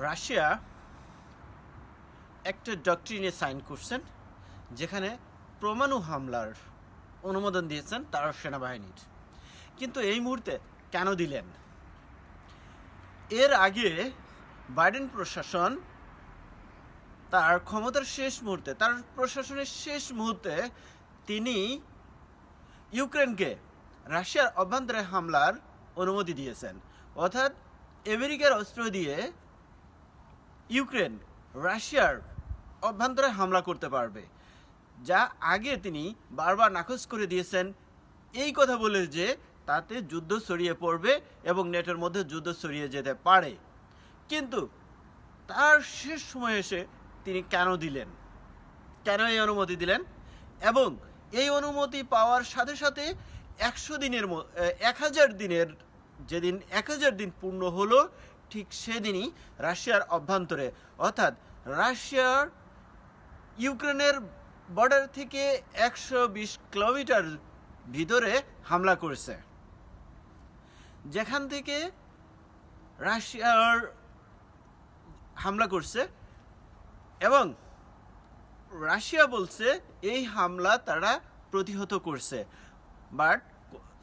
Russia একটা ডক্ট্রিনে sign করছেন, যেখানে পরমাণু হামলার অনুমোদন দিয়েছেন তার সেনাবাহিনীর। কিন্তু এই মুহূর্তে কেন দিলেন? এর আগে বাইডেন প্রশাসন তার ক্ষমতার শেষ মুহূর্তে, তার প্রশাসনের শেষ মুহূর্তে তিনি ইউক্রেনকে রাশিয়ার অভ্যন্তরে হামলার অনুমতি দিয়েছেন। অর্থাৎ আমেরিকার অস্ত্র দিয়ে ইউক্রেন, রাশিয়ার অভ্যন্তরে হামলা করতে পারবে, যা আগে তিনি বারবার নাকচ করে দিয়েছেন। এই কথা বলে যে তাতে যুদ্ধ ছড়িয়ে পড়বে এবং নেটের মধ্যে যুদ্ধ ছড়িয়ে যেতে পারে। কিন্তু তার শেষ সময় এসে তিনি কেন দিলেন? কেন এই অনুমতি দিলেন? এবং এই অনুমতি পাওয়ার সাথে সাথে একশো দিনের এক হাজার দিনের, যেদিন এক হাজার দিন পূর্ণ হলো ঠিক সেদিনই রাশিয়ার অভ্যন্তরে, অর্থাৎ রাশিয়ার ইউক্রেনের বর্ডার থেকে একশো বিশ কিলোমিটার ভিতরে হামলা করেছে। যেখান থেকে রাশিয়ার হামলা করছে এবং রাশিয়া বলছে এই হামলা তারা প্রতিহত করছে। বাট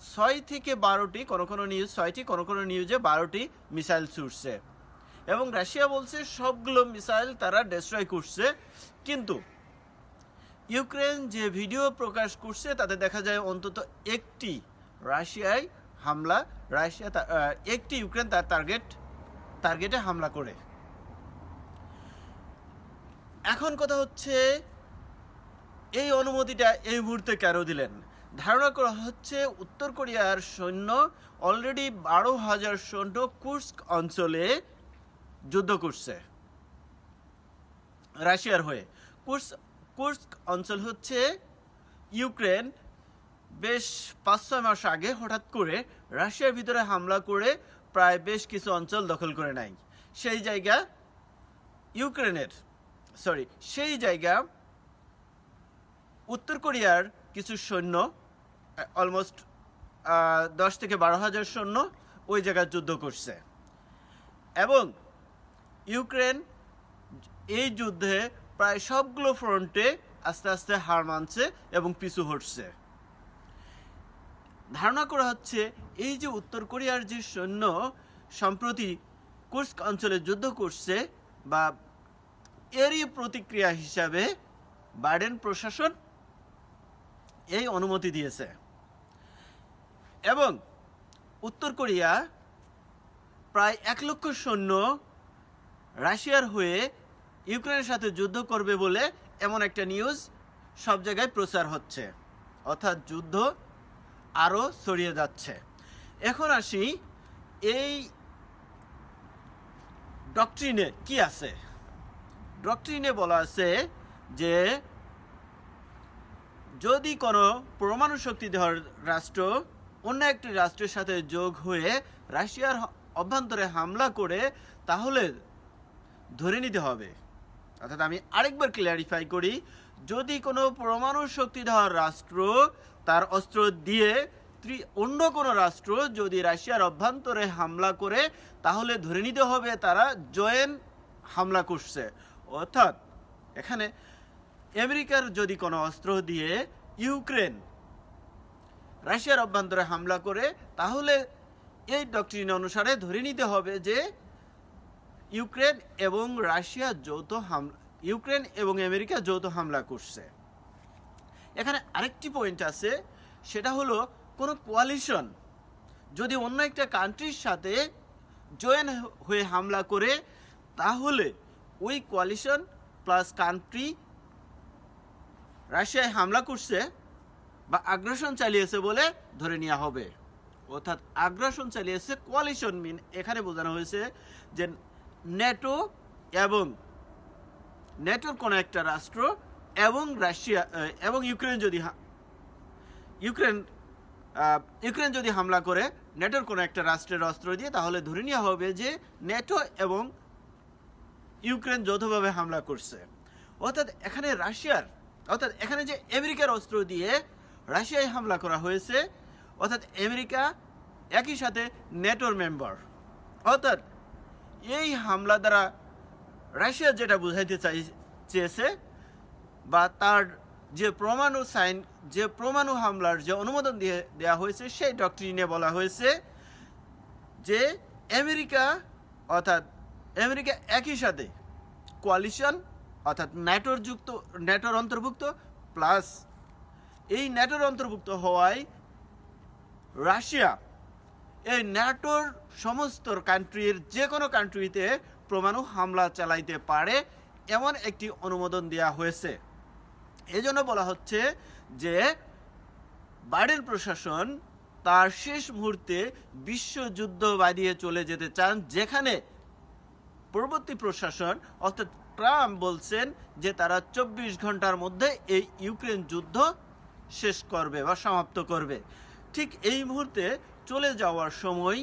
ছয় থেকে বারোটি, কোনো কোনো নিউজ ছয়টি, কোনো কোনো নিউজে বারোটি মিসাইল ছুটছে। এবং রাশিয়া বলছে সবগুলো মিসাইল তারা ডেস্ট্রয় করছে। কিন্তু ইউক্রেন যে ভিডিও প্রকাশ করছে, তাতে দেখা যায় অন্তত একটি রাশিয়ায় হামলা, রাশিয়া একটি ইউক্রেন তার টার্গেট টার্গেটে হামলা করে। এখন কথা হচ্ছে, এই অনুমতিটা এই মুহূর্তে কেন দিলেন? ধারণা করা হচ্ছে উত্তর কোরিয়ার সৈন্য অলরেডি বারো হাজার সৈন্য কুর্স্ক অঞ্চলে যুদ্ধ করছে। রাশিয়ার হয়ে। কুর্স, কুর্স্ক অঞ্চল হচ্ছে ইউক্রেন। বেশ পাঁচ ছয় মাস আগে হঠাৎ করে রাশিয়ার ভিতরে হামলা করে প্রায় বেশ কিছু অঞ্চল দখল করে নেয়। সেই জায়গা ইউক্রেনের সরি সেই জায়গা উত্তর কোরিয়ার কিছু সৈন্য অলমোস্ট দশ থেকে বারো হাজার সৈন্য ওই জায়গায় যুদ্ধ করছে। এবং ইউক্রেন এই যুদ্ধে প্রায় সবগুলো ফ্রন্টে আস্তে আস্তে হার মানছে এবং পিছু হটছে। ধারণা করা হচ্ছে এই যে উত্তর কোরিয়ার যে সৈন্য সম্প্রতি কুর্স্ক অঞ্চলে যুদ্ধ করছে বা এরই প্রতিক্রিয়া হিসাবে বাইডেন প্রশাসন এই অনুমতি দিয়েছে। এবং উত্তর কোরিয়া প্রায় এক লক্ষ সৈন্য রাশিয়ার হয়ে ইউক্রেনের সাথে যুদ্ধ করবে বলে এমন একটা নিউজ সব জায়গায় প্রচার হচ্ছে। অর্থাৎ যুদ্ধ আরও ছড়িয়ে যাচ্ছে। এখন আসি এই ডক্ট্রিনে কি আছে? ডক্ট্রিনে বলা আছে যে যদি কোনো পরমাণু শক্তিধর রাষ্ট্র অন্য একটি রাষ্ট্রের সাথে যোগ হয়ে রাশিয়ার অভ্যন্তরে হামলা করে, তাহলে ধরে নিতে হবে। অর্থাৎ আমি আরেকবার ক্লিয়ারিফাই করি, যদি কোনো পরমাণু শক্তিধর রাষ্ট্র তার অস্ত্র দিয়ে অন্য কোনো রাষ্ট্র যদি রাশিয়ার অভ্যন্তরে হামলা করে, তাহলে ধরে নিতে হবে তারা জয়েন হামলা করছে। অর্থাৎ এখানে আমেরিকার যদি কোনো অস্ত্র দিয়ে ইউক্রেন রাশিয়ার অভ্যন্তরে হামলা করে, তাহলে এই ডক্টরিন অনুসারে ধরে নিতে হবে যে ইউক্রেন এবং রাশিয়া যৌথ হামলা ইউক্রেন এবং আমেরিকা যৌথ হামলা করছে। এখানে আরেকটি পয়েন্ট আছে, সেটা হলো কোনো কোয়ালিশন যদি অন্য একটা কান্ট্রির সাথে জয়েন হয়ে হামলা করে, তাহলে ওই কোয়ালিশন প্লাস কান্ট্রি রাশিয়ায় হামলা করছে বা আগ্রাসন চালিয়েছে বলে ধরে নেওয়া হবে। অর্থাৎ আগ্রাসন চালিয়েছে কোয়ালিশন মিন। এখানে বোঝানো হয়েছে যে নেটো এবং নেটোর কোনো একটা রাষ্ট্র এবং রাশিয়া এবং ইউক্রেন যদি ইউক্রেন ইউক্রেন যদি হামলা করে নেটোর কোনো একটা রাষ্ট্রের অস্ত্র দিয়ে, তাহলে ধরে নেওয়া হবে যে নেটো এবং ইউক্রেন যৌথভাবে হামলা করছে। অর্থাৎ এখানে রাশিয়ার, অর্থাৎ এখানে যে আমেরিকার অস্ত্র দিয়ে রাশিয়ায় হামলা করা হয়েছে, অর্থাৎ আমেরিকা একই সাথে নেটোর মেম্বার। অর্থাৎ এই হামলা দ্বারা রাশিয়া যেটা বুঝাইতে চাই, চেয়েছে বা তার যে পরমাণু সাইন, যে পরমাণু হামলার যে অনুমোদন দিয়ে দেওয়া হয়েছে, সেই ডক্ট্রিনে বলা হয়েছে যে আমেরিকা, অর্থাৎ আমেরিকা একই সাথে কোয়ালিশন অর্থাৎ ন্যাটোর যুক্ত ন্যাটোর অন্তর্ভুক্ত প্লাস এই ন্যাটোর অন্তর্ভুক্ত হওয়ায় রাশিয়া এই ন্যাটোর সমস্ত কান্ট্রির যে কোনো কান্ট্রিতে পরমাণু হামলা চালাইতে পারে এমন একটি অনুমোদন দেওয়া হয়েছে। এজন্য বলা হচ্ছে যে বাইডেন প্রশাসন তার শেষ মুহূর্তে বিশ্বযুদ্ধ বাঁধিয়ে চলে যেতে চান, যেখানে পরবর্তী প্রশাসন অর্থাৎ ট্রাম্প বলছেন যে তারা চব্বিশ ঘণ্টার মধ্যে এই ইউক্রেন যুদ্ধ শেষ করবে বা সমাপ্ত করবে। ঠিক এই মুহূর্তে চলে যাওয়ার সময়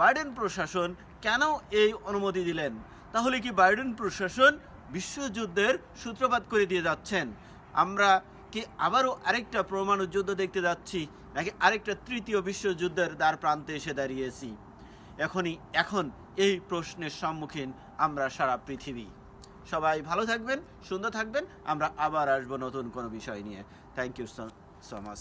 বাইডেন প্রশাসন কেন এই অনুমতি দিলেন? তাহলে কি বাইডেন প্রশাসন বিশ্বযুদ্ধের সূত্রপাত করে দিয়ে যাচ্ছেন? আমরা কি আবারও আরেকটা পরমাণু যুদ্ধ দেখতে যাচ্ছি, নাকি আরেকটা তৃতীয় বিশ্বযুদ্ধের দ্বার প্রান্তে এসে দাঁড়িয়েছি? এখনই, এখন এই প্রশ্নের সম্মুখীন আমরা সারা পৃথিবী। সবাই ভালো থাকবেন, সুন্দর থাকবেন। আমরা আবার আসব নতুন কোনো বিষয় নিয়ে। Thank you so much